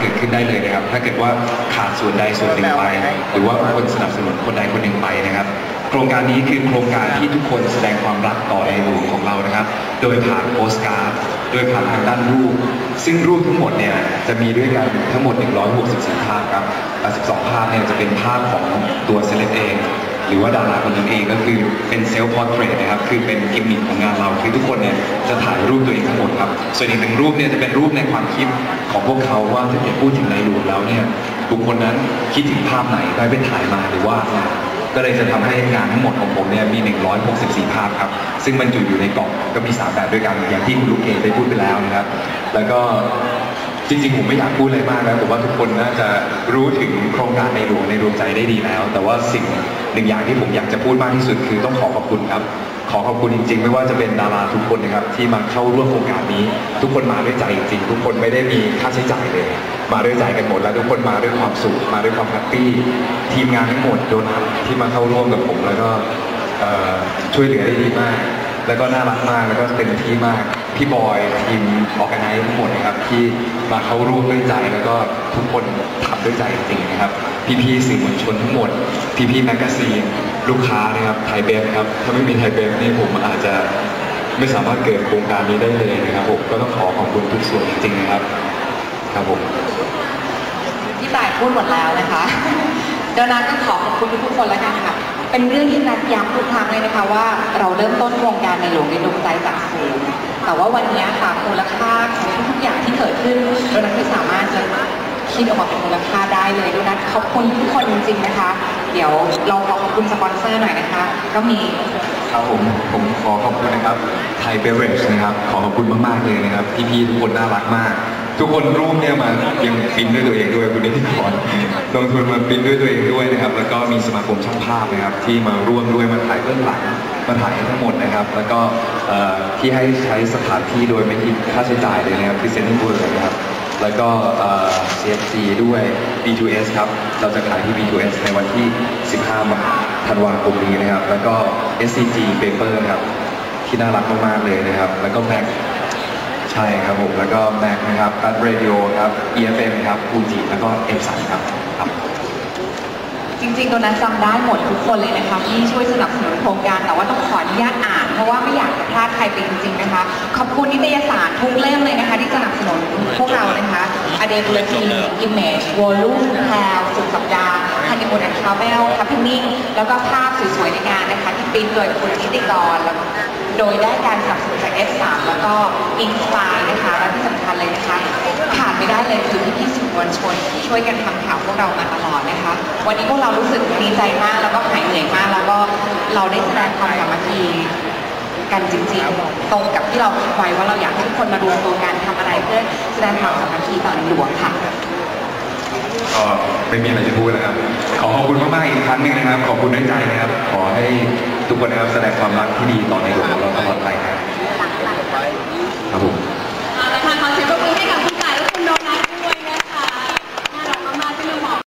เกิดขึ้นได้เลยนะครับ ถ้าเกิดว่าขาดส่วนใดส่วนหนึ่งไป หรือว่าคนสนับสนุนคนใดคนหนึ่งไปนะครับ โครงการนี้คือโครงการที่ทุกคนแสดงความรักต่อในหลวงของเรานะครับ โดยผ่านโปสการ์ด โดยผ่านทางด้านรูป ซึ่งรูปทั้งหมดเนี่ยจะมีด้วยกันทั้งหมด 164 ภาพครับ12ภาพเนี่ยจะเป็นภาพของตัวเซเลบเองหรือว่าดาราคนนั้นเองก็คือเป็นเซลฟ์พอร์เทรตนะครับ คือเป็นกิมมิคของงานเรา คือทุกคนเนี่ยจะถ่ายรูปตัวเองทั้งหมด ส่วนอีกหนึ่งรูปเนี่ยจะเป็นรูปในความคิดของพวกเขาว่าถ้าเกิดพูดถึงในหลวงแล้วเนี่ยบุคคลนั้นคิดถึงภาพไหนได้ไปถ่ายมาหรือว่าก็เลยจะทำให้งานทั้งหมดของผมเนี่ยมี 164 ภาพครับ ซึ่งบรรจุอยู่ในกล่องก็มี 3 แบบด้วยกัน อย่างที่คุณลูกเกดได้พูดไปแล้วนะครับ แล้วก็จริงๆ ผมไม่อยากพูดอะไรมากนะผมว่าทุกคนน่าจะรู้ถึงโครงการในหลวงในดวงใจได้ดีแล้ว แต่ว่าสิ่งหนึ่งอย่างที่ผมอยากจะพูดมากที่สุดคือต้องขอขอบคุณครับ ขอขอบคุณจริง ๆ ไม่ว่าจะเป็นดาราทุกคนนะครับที่มาเข้าร่วมโครงการนี้ ทุกคนมาด้วยใจจริงๆทุกคนไม่ได้มีค่าใช้จ่ายเลย มาด้วยใจกันหมดแล้วทุกคนมาด้วยความสุขมาด้วยความแฮปปี้ทีมงานทั้งหมดโดนัทที่มาเข้าร่วมกับผมแล้วก็ช่วยเหลือได้ดีมาก แล้วก็น่ารักมากแล้วก็เต็มที่มากพี่บอยทีมออกไนทั้งหมดนะครับที่มาเข้าร่วมด้วยใจแล้วก็ทุกคนทำด้วยใจจริงๆนะครับพี่ๆสื่อมวลชนทั้งหมดพี่ๆแมกกาซีน ลูกค้านะครับไทยเบฟครับถ้าไม่มีไทยเบฟนี่ผมอาจจะไม่สามารถเกิดโครงการนี้ได้เลยนะครับผมก็ต้องขอขอบคุณทุกส่วนจริงๆนะครับครับผมพี่ต่ายพูดหมดแล้วนะคะเดี๋ยวนัทก็ขอขอบคุณทุกคนแล้วกันค่ะ เป็นเรื่องที่นัดย้ำทุกครั้งเลยนะคะว่าเราเริ่มต้นโครงการในหลวงในดวงใจจากศูนย์แต่ว่าวันนี้ค่ะมูลค่าของทุกอย่างที่เกิดขึ้นนัทไม่สามารถจะ คิดออกมาเป็นมูลค่าได้เลยโดนัทขอบคุณทุกคนจริงๆนะคะ เดี๋ยวเราขอขอบคุณสปอนเซอร์หน่อยนะคะ ก็มี ครับผมผมขอขอบคุณนะครับไทยเบเวอร์นะครับ ขอขอบคุณมากๆเลยนะครับพี่ๆทุกคนน่ารักมาก ทุกคนรูปเนี่ยมายังปริ้นด้วยตัวเองด้วยคุณนิติกรลงทุนมาปริ้นด้วยตัวเองด้วยนะครับ แล้วก็มีสมาคมช่างภาพนะครับ ที่มาร่วมด้วยมาถ่ายเบื้องหลังมาถ่ายให้ทั้งหมดนะครับ แล้วก็เอ่อที่ให้ใช้สถานที่โดยไม่คิดค่าใช้จ่ายเลยนะครับ Presenting World นะครับ แล้วก็ CFC ด้วย B2S ครับ เราจะขายที่ B2S ในวันที่ 15ธันวาคมนี้นะครับ แล้วก็ SCG Paper ครับ ที่น่ารักมากๆเลยนะครับ แล้วก็ Mac ใช่ครับผม แล้วก็ Mac นะครับอัดเรดิโอครับ EFM ครับ Fuji แล้วก็ M3 ครับครับ จริงๆตรงนั้นจำได้หมดทุกคนเลยนะคะที่ช่วยสนับสนุนโครงการ แต่ว่าต้องขออนุญาตอ่าน เพราะว่าไม่อยากจะพลาดใครไปจริงๆนะคะ ขอบคุณนิตยสารทุกเล่มเลยนะคะ ที่สนับสนุนพวกเรานะคะอเดบูลทีอิมเมจวอลลุ่มแพลสุดสัปดาห์ฮันนีมูนแอนด์ทราเวลคัพพนนิ่งแล้วก็ภาพสวยๆในงานนะคะที่ปิ้นโดยคุณนิติกรแล้วโดยได้การสนับสนุนจาก F3 แล้วก็อินสปายนะคะและที่สำคัญเลยนะคะขาดไม่ได้เลยคือ วลชนที่ช่วยกันทำข่าวพวกเรามาตลอดนะคะ วันนี้พวกเรารู้สึกดีใจมากแล้วก็หายเหนื่อยมาก แล้วก็เราได้แสดงความสามัคคีกันจริงๆ ตรงกับที่เราคิดไว้ว่าเราอยากให้ทุกคนมารวมตัวกันทำอะไรเพื่อแสดงความสามัคคีต่อในหลวงค่ะ ก็ไม่มีอะไรจะพูดนะครับ ขอขอบคุณมากๆอีกครั้งหนึ่งนะครับ ขอบคุณด้วยใจนะครับ ขอให้ทุกคนนะครับแสดงความรักที่ดีต่อในหลวงของเรา